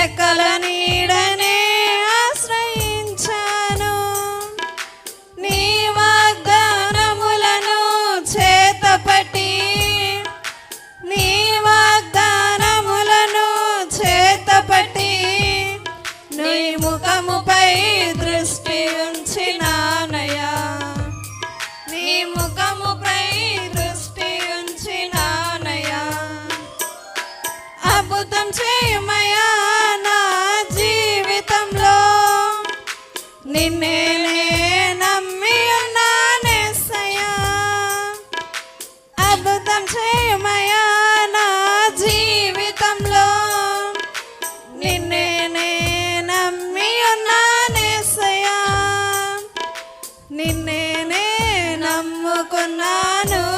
రెక్కల నీడనే ఆశ్రయించాను. నీ వాగ్దానములను చేతపటి నీ వాగ్దానములను చేతపట్టి నీ ముఖముపై దృష్టి ఉంచినానయా నీ ముఖముపై దృష్టి ఉంచినానయా అద్భుతం చేయమయా నిన్నే నమ్మి అద్భుతం నా జీవితంలో. నిన్నేనే నమ్మి నిన్నేనే నమ్ముకున్నాను